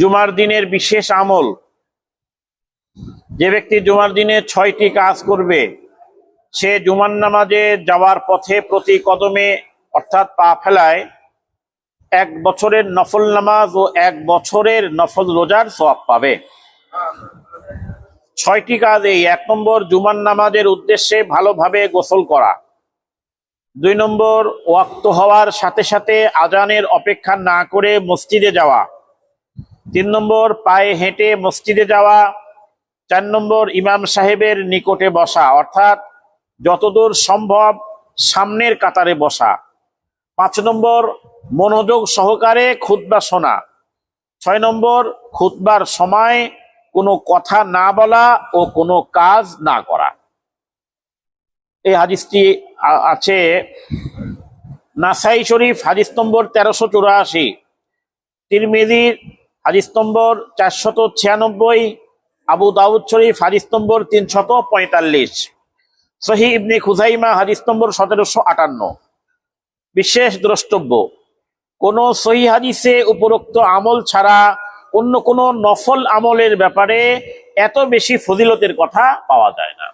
জুমার দিনের বিশেষ আমল। যে ব্যক্তি জুমার দিনে ছয়টি কাজ করবে, সে জুমার নামাজে যাওয়ার পথে প্রতি কদমে অর্থাৎ পা ফেলায় এক বছরের নফল নামাজ ও এক বছরের নফল রোজার সওয়াব পাবে। ছয়টি কাজ এই, এক নম্বর জুমার নামাজের উদ্দেশ্যে ভালোভাবে গোসল করা। দুই নম্বর ওয়াক্ত হওয়ার সাথে সাথে আজানের অপেক্ষা না করে মসজিদে যাওয়া। তিন নম্বর, পায়ে হেঁটে মসজিদে যাওয়া। চার নম্বর, ইমাম সাহেবের নিকটে বসা, অর্থাৎ যতদূর সম্ভব সামনের কাতারে বসা। পাঁচ নম্বর, মনোযোগ সহকারে খুতবা শোনা। ছয় নম্বর, খুতবার সময় কোনো কথা না বলা ও কোনো কাজ না করা। এই হাদিসটি আছে নাসাই শরীফ, হাদিস নম্বর তেরোশো চুরাশি। তিরমিদির হাদিস নম্বর চারশত ছিয়ানব্বই, আবু দাউদ শরীফ, হাদিস নম্বর তিনশত পঁয়তাল্লিশ। সহি ইবনে খুজাইমা, হাদিস নম্বর সতেরোশো আটান্ন। বিশেষ দ্রষ্টব্য, কোন সহি হাদিসে উপরোক্ত আমল ছাড়া অন্য কোন নফল আমলের ব্যাপারে এত বেশি ফজিলতের কথা পাওয়া যায় না।